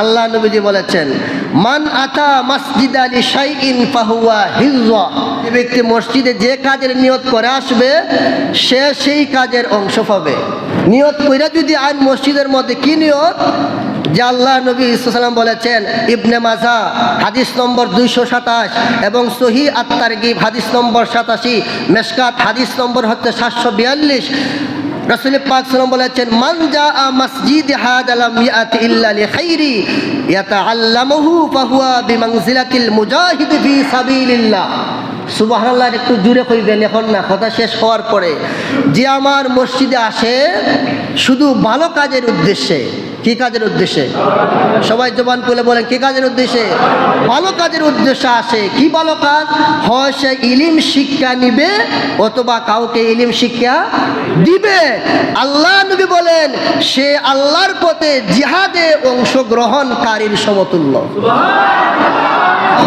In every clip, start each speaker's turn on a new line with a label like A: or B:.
A: আল্লাহ নবীজি বলেছেন, মান আতা মসজিদ আলী শাইইন ফাহুয়া হিজওয়া। যে ব্যক্তি মসজিদে যে কাজের নিয়ত করে আসবে, সে সেই কাজের অংশ পাবে। নিয়ত কইরা যদি আইন মসজিদের মধ্যে কি নিয়ত? যে আল্লাহ নবী ইসলাম বলেছেন, ইবনে মাজা, হাদিস নম্বর দুইশো সাতাশ এবং সহি আত্মার গিব হাদিস নম্বর সাতাশি মেসকাত হাদিস নম্বর হচ্ছে সাতশো বিয়াল্লিশ। রসুল পাক সালাম বলেছেন, মান আ মসজিদ হাদালাম ইয়াত ইল্লা লিখাইরি ইয়াতাআল্লামুহু ফাহুয়া বিমানজিলাতিল মুজাহিদ ফি সাবিলিল্লাহ। সুবহানাল্লাহ, একটু জুড়ে কইবেন, এখন না, কথা শেষ হওয়ার পরে। যে আমার মসজিদে আসে, শুধু ভালো কাজের উদ্দেশ্যে কি কাজের উদ্দেশ্যে? সবাই জবান খুলে বলেন, কি কাজের উদ্দেশ্যে? ভালো কাজের উদ্দেশ্যে আসে, কি ভালো কাজ? হয় সে ইলিম শিক্ষা নিবে, অথবা কাউকে ইলিম শিক্ষা দিবে। আল্লাহ নবী বলেন, সে আল্লাহর পথে জিহাদে অংশগ্রহণকারীর সমতুল্য।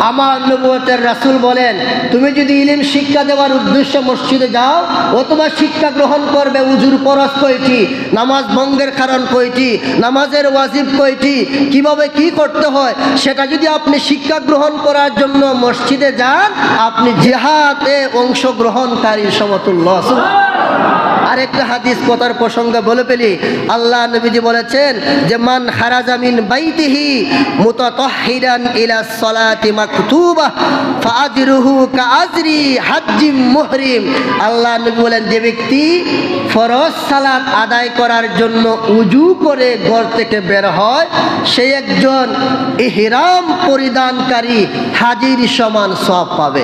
A: আমার নবুয়তের রাসূল বলেন, তুমি যদি ইলিম শিক্ষা দেওয়ার উদ্দেশ্যে মসজিদে যাও, অথবা শিক্ষা গ্রহণ করবে উজুর পরশ কয়টি, নামাজ ভঙ্গের কারণ কয়টি, নামাজের ওয়াজিব কয়টি, কীভাবে কি করতে হয়, সেটা যদি আপনি শিক্ষা গ্রহণ করার জন্য মসজিদে যান, আপনি জেহাদে অংশগ্রহণকারীর সমতুল্য আরেকটা হাদিস কথার প্রসঙ্গে বলে ফেলি। আল্লাহ নবীজি বলেছেন যে, মান খারাজামিন বাইতিহি মুতাতাহহিরান ইলা সলাতি মাকতুবা ফাআজরুহু কাআজরি হাজ্জিম মুহরিম। আল্লাহ নবী বলেন, যে ব্যক্তি ফরজ সালাত আদায় করার জন্য উজু করে ঘর থেকে বের হয়, সে একজন ইহরাম পরিধানকারী হাজির সমান সব পাবে!